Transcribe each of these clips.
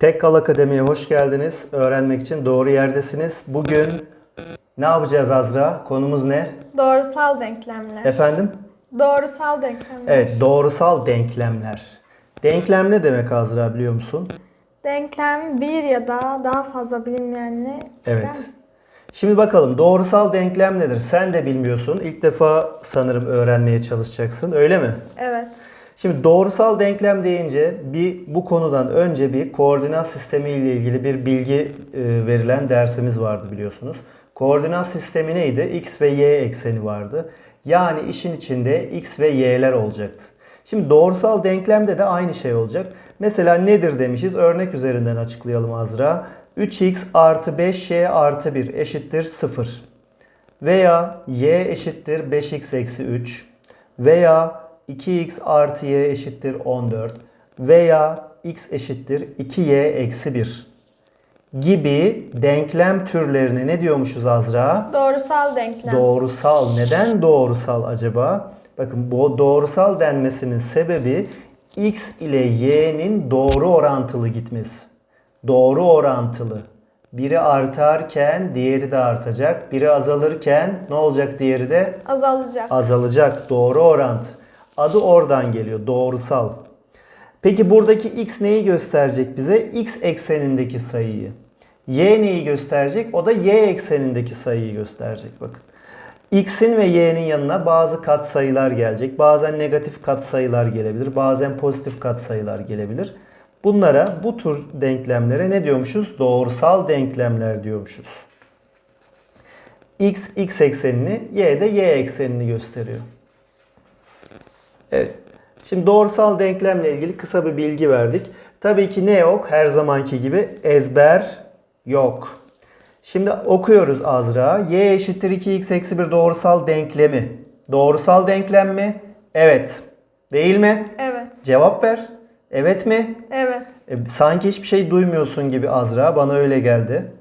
Tekkal Akademi'ye hoş geldiniz. Öğrenmek için doğru yerdesiniz. Bugün ne yapacağız Azra? Konumuz ne? Doğrusal denklemler. Efendim? Doğrusal denklemler. Evet, doğrusal denklemler. Denklem ne demek Azra biliyor musun? Denklem bir ya da daha fazla bilinmeyenli Evet. işlem. Şimdi bakalım doğrusal denklem nedir? Sen de bilmiyorsun. İlk defa sanırım öğrenmeye çalışacaksın. Öyle mi? Evet. Şimdi doğrusal denklem deyince bir bu konudan önce bir koordinat sistemi ile ilgili bir bilgi e, verilen dersimiz vardı biliyorsunuz. Koordinat sistemi neydi? X ve Y ekseni vardı. Yani işin içinde X ve Y'ler olacaktı. Şimdi doğrusal denklemde de aynı şey olacak. Mesela nedir demişiz? Örnek üzerinden açıklayalım Azra. 3x artı 5y artı 1 eşittir 0. Veya y eşittir 5x eksi 3. Veya 2x artı y eşittir 14. Veya x eşittir 2y eksi 1. Gibi denklem türlerine ne diyormuşuz Azra? Doğrusal denklem. Doğrusal. Neden doğrusal acaba? Bakın bu doğrusal denmesinin sebebi x ile y'nin doğru orantılı gitmesi. Doğru orantılı. Biri artarken diğeri de artacak. Biri azalırken ne olacak diğeri de Azalacak. azalacak. Doğru orantı. Adı oradan geliyor. Doğrusal. Peki buradaki x neyi gösterecek bize? x eksenindeki sayıyı. Y neyi gösterecek? O da y eksenindeki sayıyı gösterecek. Bakın. X'in ve y'nin yanına bazı katsayılar gelecek. Bazen negatif katsayılar gelebilir. Bazen pozitif katsayılar gelebilir. Bunlara, bu tür denklemlere ne diyormuşuz? Doğrusal denklemler diyormuşuz. X, x eksenini, y de y eksenini gösteriyor. Evet. Şimdi doğrusal denklemle ilgili kısa bir bilgi verdik. Tabii ki ne yok? Her zamanki gibi ezber yok. Şimdi okuyoruz Azra. Y eşittir 2x eksi 1 doğrusal denklemi. Doğrusal denklem mi? Evet. Değil mi? Evet. Cevap ver. Evet mi? Evet. E, sanki hiçbir şey duymuyorsun gibi Azra. Bana öyle geldi.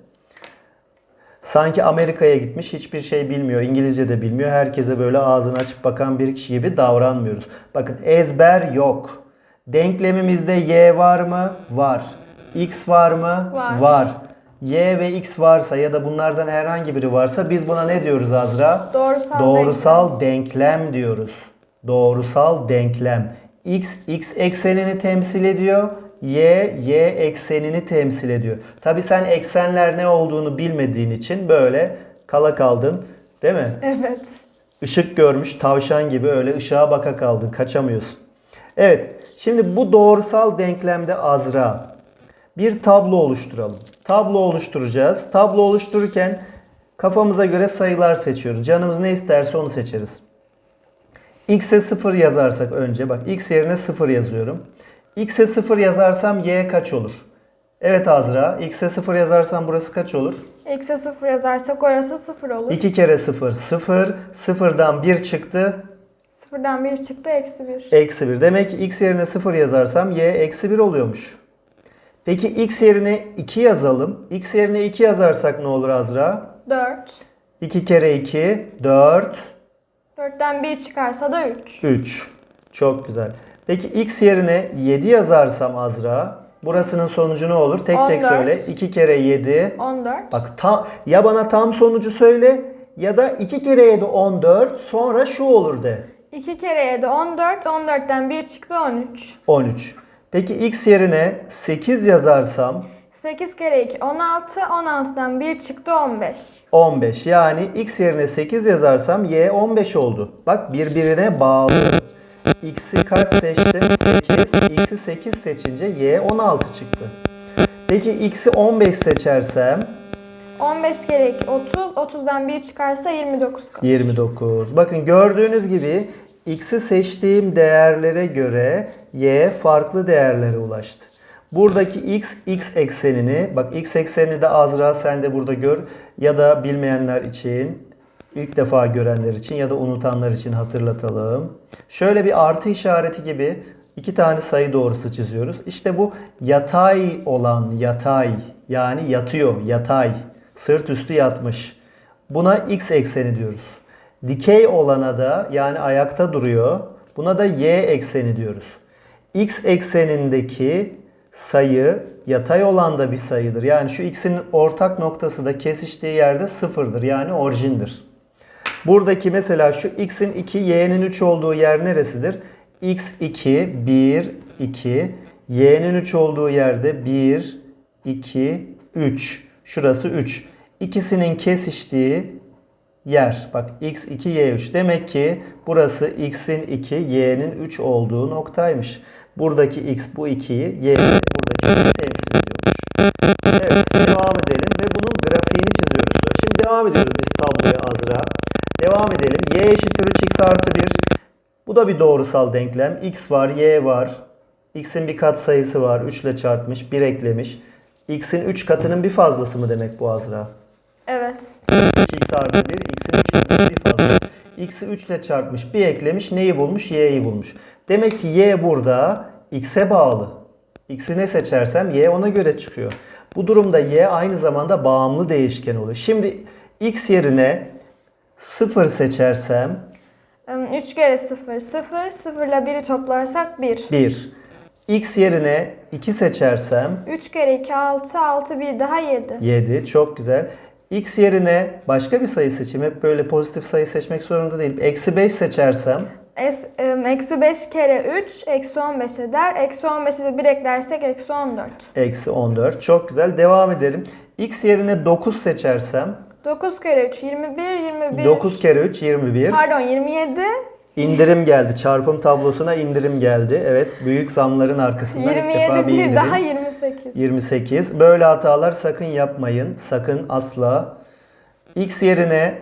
Sanki Amerika'ya gitmiş hiçbir şey bilmiyor. İngilizce de bilmiyor. Herkese böyle ağzını açıp bakan bir kişi gibi davranmıyoruz. Bakın ezber yok. Denklemimizde y var mı? Var. X var mı? Var. Y ve X varsa ya da bunlardan herhangi biri varsa biz buna ne diyoruz Azra? Doğrusal, Doğrusal denklem diyoruz. Doğrusal denklem. X, X eksenini temsil ediyor. Y, Y eksenini temsil ediyor. Tabi sen eksenler ne olduğunu bilmediğin için böyle kala kaldın. Değil mi? Evet. Işık görmüş tavşan gibi öyle ışığa baka kaldın. Kaçamıyorsun. Evet. Şimdi bu doğrusal denklemde Azra bir tablo oluşturalım. Tablo oluşturacağız. Tablo oluştururken kafamıza göre sayılar seçiyoruz. Canımız ne isterse onu seçeriz. X'e 0 yazarsak önce bak x yerine 0 yazıyorum. X'e 0 yazarsam y kaç olur? Evet Azra. X'e 0 yazarsam burası kaç olur? X'e 0 yazarsak orası 0 olur. 2 kere 0 0. 0'dan 1 çıktı. Sıfırdan 1 çıktı eksi 1. Eksi 1. Demek ki x yerine 0 yazarsam y eksi 1 oluyormuş. Peki x yerine 2 yazalım. x yerine 2 yazarsak ne olur Azra? 4. 2 kere 2 4 4'ten 1 çıkarsa da 3. 3. Çok güzel. Peki x yerine 7 yazarsam Azra burasının sonucu ne olur? Tek tek 14. söyle. 2 kere 7 14. Bak tam ya bana tam sonucu söyle ya da 2 kere 7 14 sonra şu olur de. 2 kere 7 14. 14'ten 1 çıktı 13. 13. Peki x yerine 8 yazarsam 8 kere 2 16. 16'dan 1 çıktı 15. 15. Yani x yerine 8 yazarsam y 15 oldu. Bak birbirine bağlı. X'i kaç seçtim? 8. X'i 8 seçince y 16 çıktı. Peki x'i 15 seçersem 15 kere 2 30. 30'dan 1 çıkarsa 29 kalır. 29. Bakın gördüğünüz gibi x'i seçtiğim değerlere göre y farklı değerlere ulaştı. Buradaki x, x eksenini, bak x eksenini de Azra sen de burada gör ya da bilmeyenler için, ilk defa görenler için ya da unutanlar için hatırlatalım. Şöyle bir artı işareti gibi iki tane sayı doğrusu çiziyoruz. İşte bu yatay olan yatay yani yatıyor yatay sırt üstü yatmış. Buna x ekseni diyoruz. Dikey olana da yani ayakta duruyor. Buna da y ekseni diyoruz. X eksenindeki sayı yatay olan da bir sayıdır. Yani şu x'in ortak noktası da kesiştiği yerde sıfırdır. Yani orijindir. Buradaki mesela şu x'in 2, y'nin 3 olduğu yer neresidir? x2, 1, 2. y'nin 3 olduğu yerde 1, 2, 3. Şurası 3. İkisinin kesiştiği yer. Bak x2, y3. Demek ki burası x'in 2, y'nin 3 olduğu noktaymış. Buradaki x bu 2'yi, y buradaki 3'ü temsil ediyormuş. Evet devam edelim ve bunun grafiğini çiziyoruz. Şimdi devam ediyoruz biz tabloya Azra. Devam edelim. y eşittir 3x artı 1. Bu da bir doğrusal denklem. x var, y var. x'in bir kat sayısı var. 3 ile çarpmış, 1 eklemiş. x'in 3 katının bir fazlası mı demek bu Azra? Evet. 3x artı 1, x'in 3 katının bir fazlası. x'i 3 ile çarpmış, bir eklemiş. Neyi bulmuş? y'yi bulmuş. Demek ki y burada x'e bağlı. X'i ne seçersem y ona göre çıkıyor. Bu durumda y aynı zamanda bağımlı değişken oluyor. Şimdi x yerine 0 seçersem 3 kere 0, 0. 0 ile 1'i toplarsak 1. 1. x yerine 2 seçersem 3 kere 2, 6. 6, 1 daha 7. 7. Çok güzel. x yerine başka bir sayı seçeyim. Hep böyle pozitif sayı seçmek zorunda değilim. Eksi 5 seçersem Es- em, Eksi 5 kere 3, eksi 15 eder. Eksi 15'e de 1 eklersek eksi 14. eksi 14. Çok güzel. Devam edelim. x yerine 9 seçersem 9 kere 3, 21, 21. 9 kere 3 21. Pardon 27. İndirim geldi. Çarpım tablosuna indirim geldi. Evet. Büyük zamların arkasından ilk 27 defa bir bir indirim. daha 28. 28. Böyle hatalar sakın yapmayın. Sakın asla. X yerine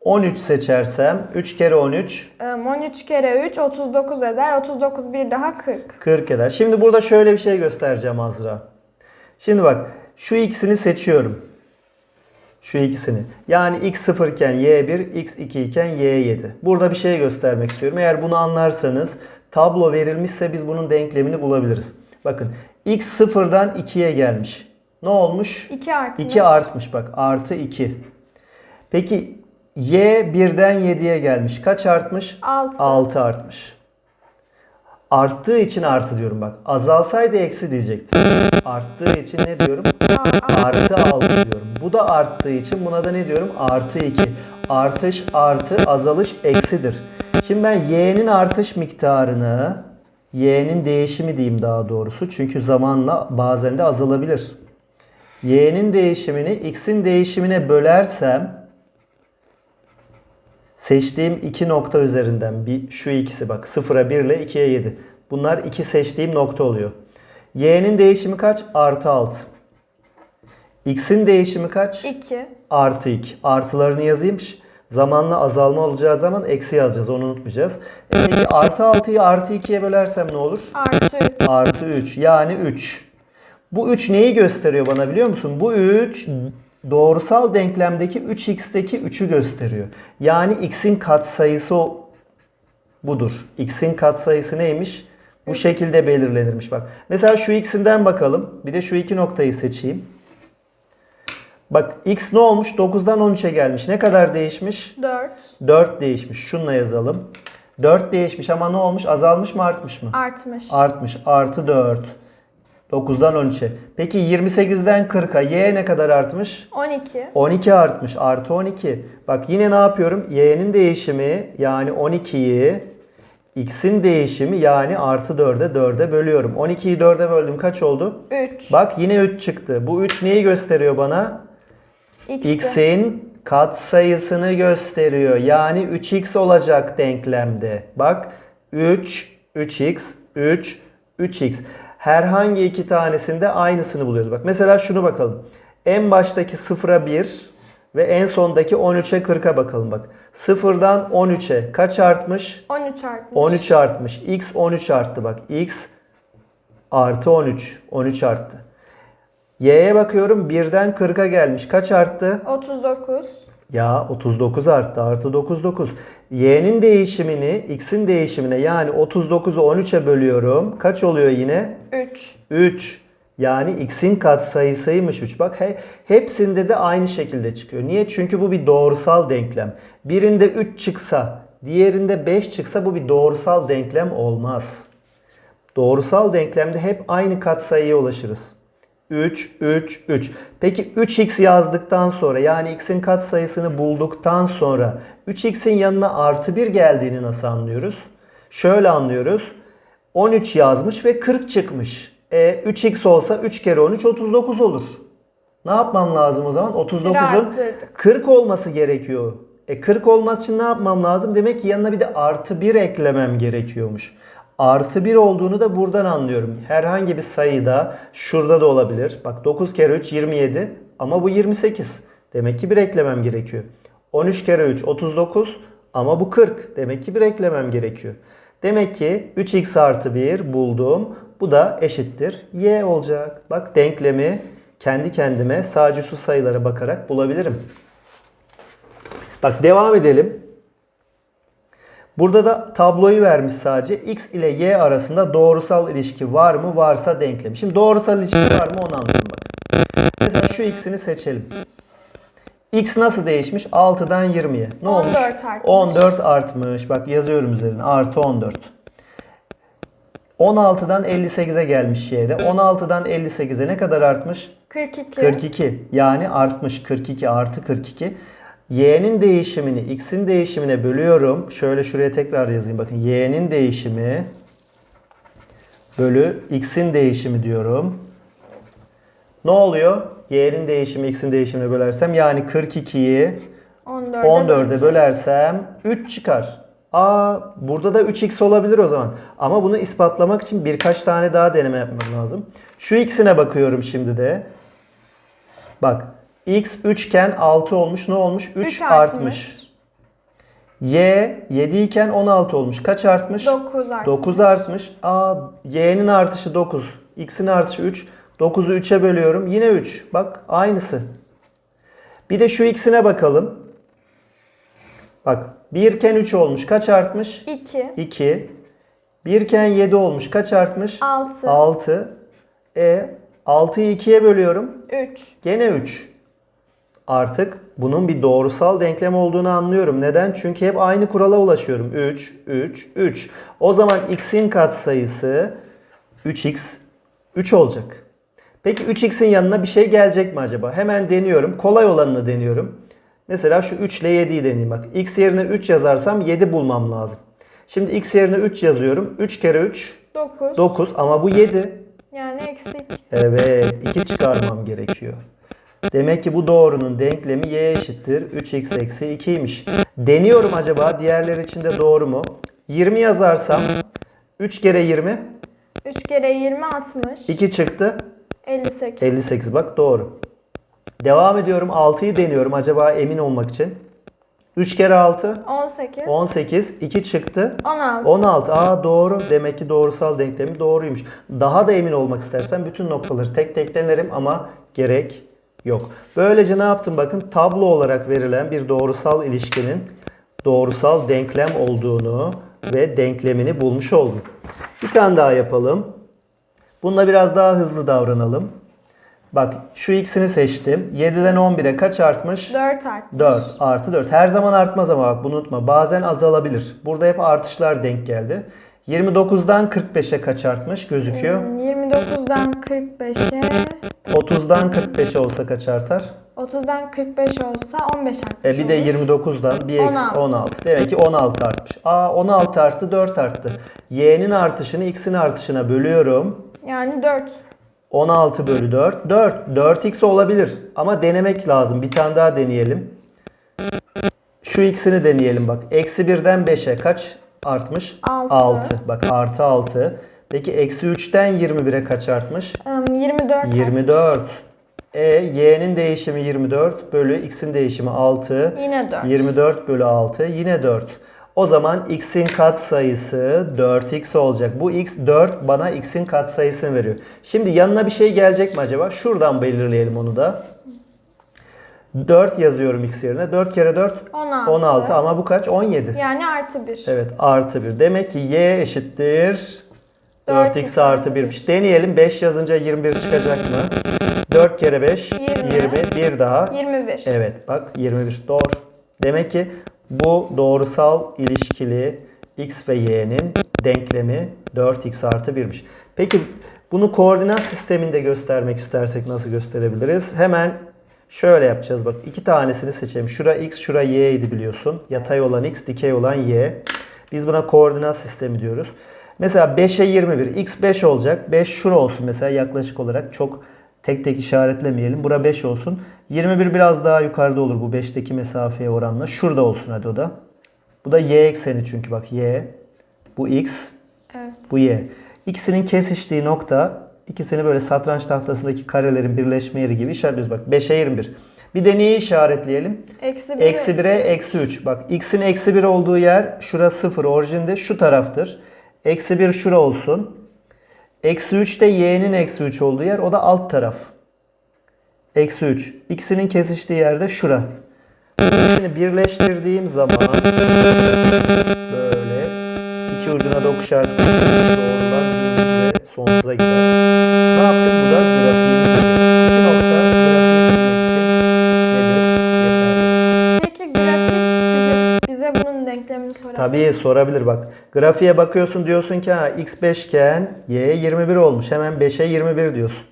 13 seçersem 3 kere 13 Em, 13 kere 3, 39 eder. 39 bir daha 40. 40 eder. Şimdi burada şöyle bir şey göstereceğim Azra. Şimdi bak şu ikisini seçiyorum. Şu ikisini. Yani x 0 iken y1, x 2 iken y7. Burada bir şey göstermek istiyorum. Eğer bunu anlarsanız tablo verilmişse biz bunun denklemini bulabiliriz. Bakın x 0'dan 2'ye gelmiş. Ne olmuş? 2 artmış. 2 artmış bak. Artı 2. Peki y 1'den 7'ye gelmiş. Kaç artmış? 6. 6 artmış. Arttığı için artı diyorum bak. Azalsaydı eksi diyecektim. Arttığı için ne diyorum? Artı 6 diyorum. Bu da arttığı için buna da ne diyorum? Artı 2. Artış artı azalış eksidir. Şimdi ben y'nin artış miktarını y'nin değişimi diyeyim daha doğrusu. Çünkü zamanla bazen de azalabilir. y'nin değişimini x'in değişimine bölersem Seçtiğim iki nokta üzerinden bir şu ikisi bak 0'a 1 ile 2'ye 7. Bunlar iki seçtiğim nokta oluyor. Y'nin değişimi kaç? Artı 6. X'in değişimi kaç? 2. Artı 2. Artılarını yazayım. Zamanla azalma olacağı zaman eksi yazacağız. Onu unutmayacağız. E peki artı 6'yı artı 2'ye bölersem ne olur? Artı 3. Artı 3. Yani 3. Bu 3 neyi gösteriyor bana biliyor musun? Bu 3 doğrusal denklemdeki 3x'teki 3'ü gösteriyor. Yani x'in katsayısı budur. x'in katsayısı neymiş? Bu şekilde belirlenirmiş bak. Mesela şu x'inden bakalım. Bir de şu iki noktayı seçeyim. Bak x ne olmuş? 9'dan 13'e gelmiş. Ne kadar değişmiş? 4. 4 değişmiş. Şunla yazalım. 4 değişmiş ama ne olmuş? Azalmış mı artmış mı? Artmış. Artmış. Artı 4. 9'dan 13'e. Peki 28'den 40'a y ne kadar artmış? 12. 12 artmış. Artı 12. Bak yine ne yapıyorum? y'nin değişimi yani 12'yi x'in değişimi yani artı 4'e 4'e bölüyorum. 12'yi 4'e böldüm kaç oldu? 3. Bak yine 3 çıktı. Bu 3 neyi gösteriyor bana? X'in katsayısını gösteriyor. Yani 3x olacak denklemde. Bak 3, 3x, 3, 3x. Herhangi iki tanesinde aynısını buluyoruz. Bak mesela şunu bakalım. En baştaki 0'a 1 ve en sondaki 13'e 40'a bakalım bak. 0'dan 13'e kaç artmış? 13 artmış. 13 artmış. X 13 arttı bak. X artı 13. 13 arttı. Y'ye bakıyorum 1'den 40'a gelmiş. Kaç arttı? 39. Ya 39 arttı. Artı 9 9. Y'nin değişimini x'in değişimine yani 39'u 13'e bölüyorum. Kaç oluyor yine? 3. 3. Yani x'in katsayısıymış 3. Bak he, hepsinde de aynı şekilde çıkıyor. Niye? Çünkü bu bir doğrusal denklem. Birinde 3 çıksa, diğerinde 5 çıksa bu bir doğrusal denklem olmaz. Doğrusal denklemde hep aynı katsayıya ulaşırız. 3, 3, 3. Peki 3x yazdıktan sonra yani x'in katsayısını bulduktan sonra 3x'in yanına artı 1 geldiğini nasıl anlıyoruz? Şöyle anlıyoruz. 13 yazmış ve 40 çıkmış. E, 3x olsa 3 kere 13 39 olur. Ne yapmam lazım o zaman? 39'un arttırdık. 40 olması gerekiyor. E 40 olması için ne yapmam lazım? Demek ki yanına bir de artı 1 eklemem gerekiyormuş. Artı 1 olduğunu da buradan anlıyorum. Herhangi bir sayıda şurada da olabilir. Bak 9 kere 3 27 ama bu 28. Demek ki bir eklemem gerekiyor. 13 kere 3 39 ama bu 40. Demek ki bir eklemem gerekiyor. Demek ki 3x artı 1 buldum. Bu da eşittir y olacak. Bak denklemi kendi kendime sadece şu sayılara bakarak bulabilirim. Bak devam edelim. Burada da tabloyu vermiş sadece. X ile Y arasında doğrusal ilişki var mı? Varsa denklem. Şimdi doğrusal ilişki var mı onu anlayalım bak. Mesela şu x'ini seçelim. X nasıl değişmiş? 6'dan 20'ye. Ne olmuş? 14 artmış. 14 artmış. Bak yazıyorum üzerine. Artı 14. 16'dan 58'e gelmiş Y'de. 16'dan 58'e ne kadar artmış? 42. 42. Yani artmış 42 artı 42. Y'nin değişimini x'in değişimine bölüyorum. Şöyle şuraya tekrar yazayım. Bakın y'nin değişimi bölü x'in değişimi diyorum. Ne oluyor? Y'nin değişimi x'in değişimine bölersem yani 42'yi 14'e 14'e böleceğiz. bölersem 3 çıkar. Aa burada da 3x olabilir o zaman. Ama bunu ispatlamak için birkaç tane daha deneme yapmam lazım. Şu x'ine bakıyorum şimdi de. Bak x 3 iken 6 olmuş. Ne olmuş? 3, Üç artmış. artmış. Y 7 iken 16 olmuş. Kaç artmış? 9 artmış. 9 artmış. Aa y'nin artışı 9. X'in artışı 3. 9'u 3'e bölüyorum. Yine 3. Bak aynısı. Bir de şu x'ine bakalım. Bak 1 iken 3 olmuş. Kaç artmış? 2. 2. 1 iken 7 olmuş. Kaç artmış? 6. 6. E 6'yı 2'ye bölüyorum. 3. Gene 3. Artık bunun bir doğrusal denklem olduğunu anlıyorum. Neden? Çünkü hep aynı kurala ulaşıyorum. 3, 3, 3. O zaman x'in katsayısı 3x 3 olacak. Peki 3x'in yanına bir şey gelecek mi acaba? Hemen deniyorum. Kolay olanını deniyorum. Mesela şu 3 ile 7'yi deneyeyim. Bak x yerine 3 yazarsam 7 bulmam lazım. Şimdi x yerine 3 yazıyorum. 3 kere 3 9. 9 ama bu 7. Yani eksik. Evet, 2 çıkarmam gerekiyor. Demek ki bu doğrunun denklemi y eşittir 3x eksi 2'ymiş. Deniyorum acaba diğerleri için de doğru mu? 20 yazarsam 3 kere 20 3 kere 20 60. 2 çıktı. 58. 58 bak doğru. Devam ediyorum 6'yı deniyorum acaba emin olmak için. 3 kere 6 18. 18 2 çıktı. 16. 16. Aa doğru. Demek ki doğrusal denklemi doğruymuş. Daha da emin olmak istersen bütün noktaları tek tek denerim ama gerek yok. Böylece ne yaptım bakın tablo olarak verilen bir doğrusal ilişkinin doğrusal denklem olduğunu ve denklemini bulmuş oldum. Bir tane daha yapalım. Bunda biraz daha hızlı davranalım. Bak şu x'ini seçtim. 7'den 11'e kaç artmış? 4 artmış. 4 artı 4. Her zaman artmaz ama bak bunu unutma. Bazen azalabilir. Burada hep artışlar denk geldi. 29'dan 45'e kaç artmış gözüküyor? Hmm, 29'dan 45'e 30'dan 45'e olsa kaç artar? 30'dan 45 olsa 15 artmış E bir de olur. 29'dan bir eksi 16. 16. Demek ki 16 artmış. Aa 16 arttı 4 arttı. Y'nin artışını x'in artışına bölüyorum. Yani 4. 16 bölü 4. 4. 4x olabilir. Ama denemek lazım. Bir tane daha deneyelim. Şu x'ini deneyelim bak. Eksi 1'den 5'e kaç artmış? Altı. 6. Bak artı 6. Peki eksi 3'ten 21'e kaç artmış? Im, 24 24. E y'nin değişimi 24 bölü x'in değişimi 6. Yine 4. 24 bölü 6 yine 4. O zaman x'in katsayısı 4x olacak. Bu x 4 bana x'in katsayısını veriyor. Şimdi yanına bir şey gelecek mi acaba? Şuradan belirleyelim onu da. 4 yazıyorum x yerine. 4 kere 4 16. 16 ama bu kaç? 17. Yani artı 1. Evet artı 1. Demek ki y eşittir 4x 4x artı artı 1'miş. Deneyelim 5 yazınca 21 çıkacak mı? 4 kere 5 Yirmi. 20. Bir daha 21. Evet bak 21 doğru. Demek ki bu doğrusal ilişkili x ve y'nin denklemi 4x artı 1'miş. Peki bunu koordinat sisteminde göstermek istersek nasıl gösterebiliriz? Hemen şöyle yapacağız bak. iki tanesini seçelim. Şura x, şura y idi biliyorsun. Yatay olan x, dikey olan y. Biz buna koordinat sistemi diyoruz. Mesela 5'e 21. x 5 olacak. 5 şura olsun mesela yaklaşık olarak. Çok tek tek işaretlemeyelim. Bura 5 olsun. 21 biraz daha yukarıda olur bu 5'teki mesafeye oranla. Şurada olsun hadi o da. Bu da y ekseni çünkü bak y. Bu x. Evet. Bu y. İkisinin kesiştiği nokta ikisini böyle satranç tahtasındaki karelerin birleşme yeri gibi işaretliyoruz. Bak 5'e 21. Bir de neyi işaretleyelim? Eksi 1. Eksi 1'e eksi 3. Bak x'in eksi 1 olduğu yer şura 0 orijinde şu taraftır. Eksi 1 şura olsun. Eksi 3 de y'nin eksi 3 olduğu yer o da alt taraf. Eksi 3. İkisinin kesiştiği yerde şura. İkisini birleştirdiğim zaman böyle iki ucuna da doğrular ve sonsuza gider. Ne yaptık? Bu da grafiğimiz. İki nokta grafiğimiz sorar. Tabii sorabilir bak. Grafiğe bakıyorsun diyorsun ki ha x 5 iken y 21 olmuş. Hemen 5'e 21 diyorsun.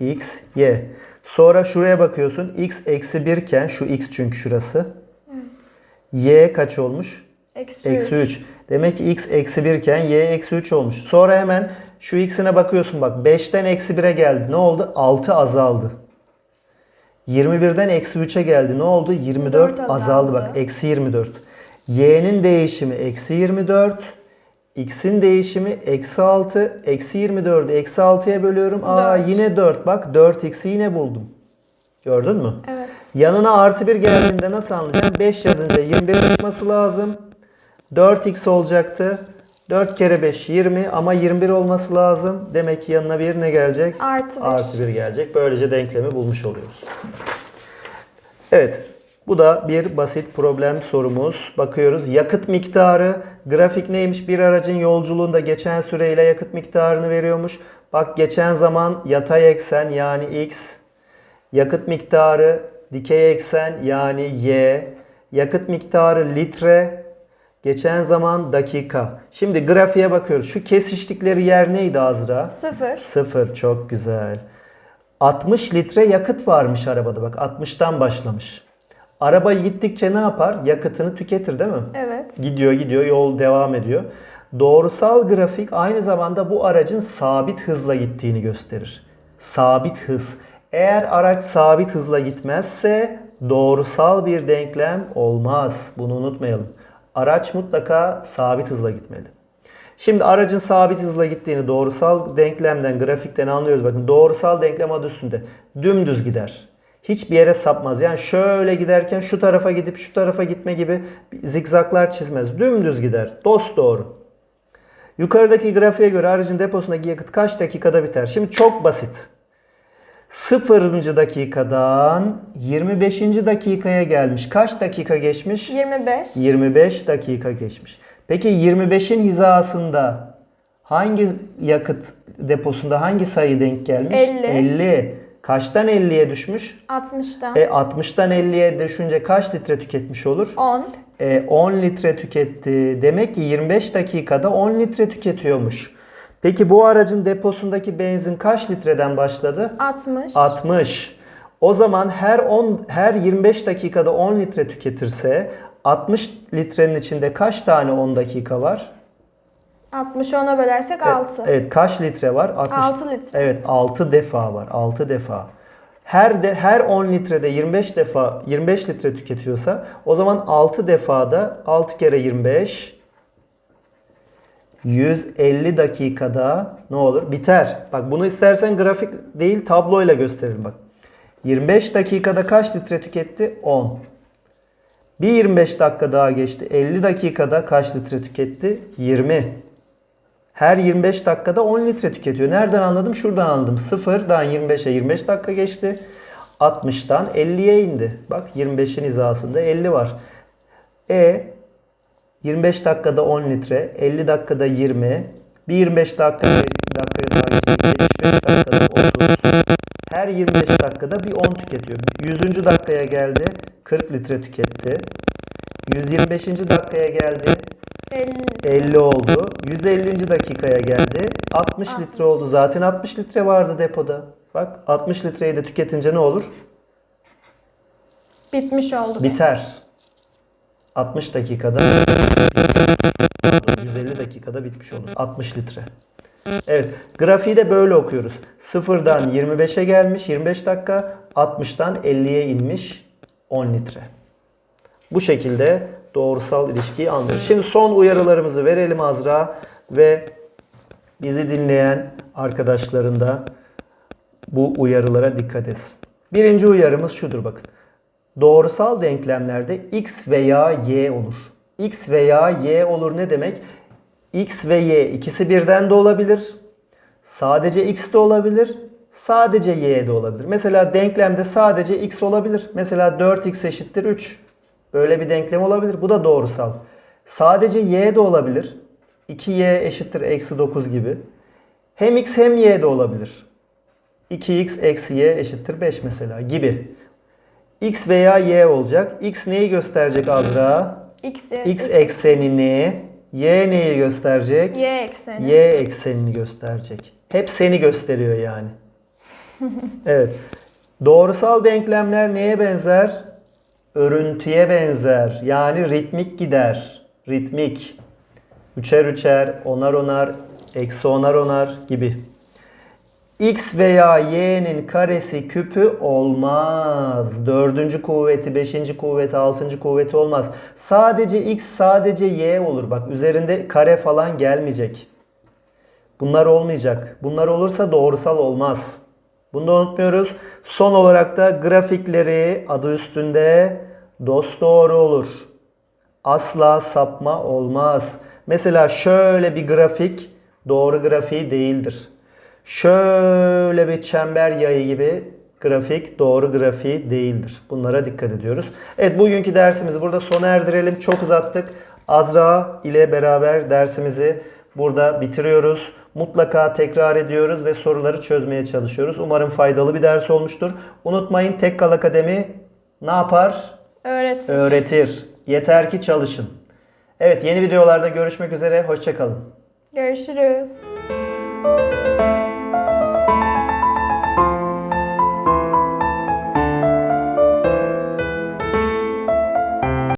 x, y. Sonra şuraya bakıyorsun. x eksi 1 iken şu x çünkü şurası. y kaç olmuş? Eksi, Eksi 3. 3. Demek ki x eksi 1 iken y eksi 3 olmuş. Sonra hemen şu x'ine bakıyorsun bak 5'ten eksi 1'e geldi. Ne oldu? 6 azaldı. 21'den eksi 3'e geldi. Ne oldu? 24 Dört azaldı. azaldı. Bak eksi 24. y'nin değişimi eksi 24. x'in değişimi eksi 6. Eksi 24'ü eksi 6'ya bölüyorum. Aa Dört. yine 4. Bak 4x'i yine buldum. Gördün mü? Evet. Yanına artı 1 geldiğinde nasıl anlayacağım? 5 yazınca 21 çıkması lazım. 4x olacaktı. 4 kere 5 20 ama 21 olması lazım. Demek ki yanına bir ne gelecek? Artı 1. Artı 1 gelecek. Böylece denklemi bulmuş oluyoruz. Evet. Bu da bir basit problem sorumuz. Bakıyoruz. Yakıt miktarı. Grafik neymiş? Bir aracın yolculuğunda geçen süreyle yakıt miktarını veriyormuş. Bak geçen zaman yatay eksen yani x. Yakıt miktarı dikey eksen yani y. Yakıt miktarı litre. Geçen zaman dakika. Şimdi grafiğe bakıyoruz. Şu kesiştikleri yer neydi Azra? 0. Sıfır. Çok güzel. 60 litre yakıt varmış arabada. Bak 60'tan başlamış. Araba gittikçe ne yapar? Yakıtını tüketir değil mi? Evet. Gidiyor gidiyor yol devam ediyor. Doğrusal grafik aynı zamanda bu aracın sabit hızla gittiğini gösterir. Sabit hız. Eğer araç sabit hızla gitmezse doğrusal bir denklem olmaz. Bunu unutmayalım. Araç mutlaka sabit hızla gitmeli. Şimdi aracın sabit hızla gittiğini doğrusal denklemden, grafikten anlıyoruz. Bakın doğrusal denklem adı üstünde. Dümdüz gider. Hiçbir yere sapmaz. Yani şöyle giderken şu tarafa gidip şu tarafa gitme gibi zikzaklar çizmez. Dümdüz gider. Dost doğru. Yukarıdaki grafiğe göre aracın deposundaki yakıt kaç dakikada biter? Şimdi çok basit. 0. dakikadan 25. dakikaya gelmiş. Kaç dakika geçmiş? 25. 25 dakika geçmiş. Peki 25'in hizasında hangi yakıt deposunda hangi sayı denk gelmiş? 50. 50. Kaçtan 50'ye düşmüş? 60'dan. E 60'tan 50'ye düşünce kaç litre tüketmiş olur? 10. E 10 litre tüketti. Demek ki 25 dakikada 10 litre tüketiyormuş. Peki bu aracın deposundaki benzin kaç litreden başladı? 60. 60. O zaman her 10 her 25 dakikada 10 litre tüketirse 60 litrenin içinde kaç tane 10 dakika var? 60'ı 10'a bölersek 6. Evet, kaç litre var? 60. 6 litre. Evet, 6 defa var. 6 defa. Her de her 10 litrede 25 defa 25 litre tüketiyorsa o zaman 6 defada 6 kere 25 150 dakikada ne olur? Biter. Bak bunu istersen grafik değil tabloyla gösterelim bak. 25 dakikada kaç litre tüketti? 10. Bir 25 dakika daha geçti. 50 dakikada kaç litre tüketti? 20. Her 25 dakikada 10 litre tüketiyor. Nereden anladım? Şuradan anladım. 0'dan 25'e 25 dakika geçti. 60'tan 50'ye indi. Bak 25'in hizasında 50 var. E 25 dakikada 10 litre, 50 dakikada 20, bir 25 dakika dakika daha geçti, 75 dakikada 30. Her 25 dakikada bir 10 tüketiyor. 100. dakikaya geldi, 40 litre tüketti. 125. dakikaya geldi, 50. 50 oldu. 150. dakikaya geldi. 60 litre 60. oldu. Zaten 60 litre vardı depoda. Bak 60 litreyi de tüketince ne olur? Bitmiş oldu. Biter. 60 dakikada 150 dakikada bitmiş olur. 60 litre. Evet, grafiği de böyle okuyoruz. Sıfırdan 25'e gelmiş 25 dakika, 60'tan 50'ye inmiş 10 litre. Bu şekilde doğrusal ilişkiyi anlıyoruz. Şimdi son uyarılarımızı verelim Azra ve bizi dinleyen arkadaşların da bu uyarılara dikkat etsin. Birinci uyarımız şudur bakın. Doğrusal denklemlerde x veya y olur. x veya y olur ne demek? x ve y ikisi birden de olabilir. Sadece x de olabilir. Sadece y de olabilir. Mesela denklemde sadece x olabilir. Mesela 4x eşittir 3. Böyle bir denklem olabilir. Bu da doğrusal. Sadece y de olabilir. 2y eşittir eksi 9 gibi. Hem x hem y de olabilir. 2x eksi y eşittir 5 mesela gibi. x veya y olacak. x neyi gösterecek Azra? X, x eksenini, y neyi gösterecek? Y ekseni. Y eksenini gösterecek. Hep seni gösteriyor yani. evet. Doğrusal denklemler neye benzer? Örüntüye benzer. Yani ritmik gider. Ritmik. Üçer üçer, onar onar, eksi onar onar gibi. X veya Y'nin karesi küpü olmaz. Dördüncü kuvveti, beşinci kuvveti, altıncı kuvveti olmaz. Sadece X, sadece Y olur. Bak üzerinde kare falan gelmeyecek. Bunlar olmayacak. Bunlar olursa doğrusal olmaz. Bunu da unutmuyoruz. Son olarak da grafikleri adı üstünde dosdoğru olur. Asla sapma olmaz. Mesela şöyle bir grafik doğru grafiği değildir. Şöyle bir çember yayı gibi grafik doğru grafiği değildir. Bunlara dikkat ediyoruz. Evet bugünkü dersimizi burada sona erdirelim. Çok uzattık. Azra ile beraber dersimizi burada bitiriyoruz. Mutlaka tekrar ediyoruz ve soruları çözmeye çalışıyoruz. Umarım faydalı bir ders olmuştur. Unutmayın Tekkal Akademi ne yapar? Öğretir. Öğretir. Yeter ki çalışın. Evet yeni videolarda görüşmek üzere. Hoşçakalın. Görüşürüz.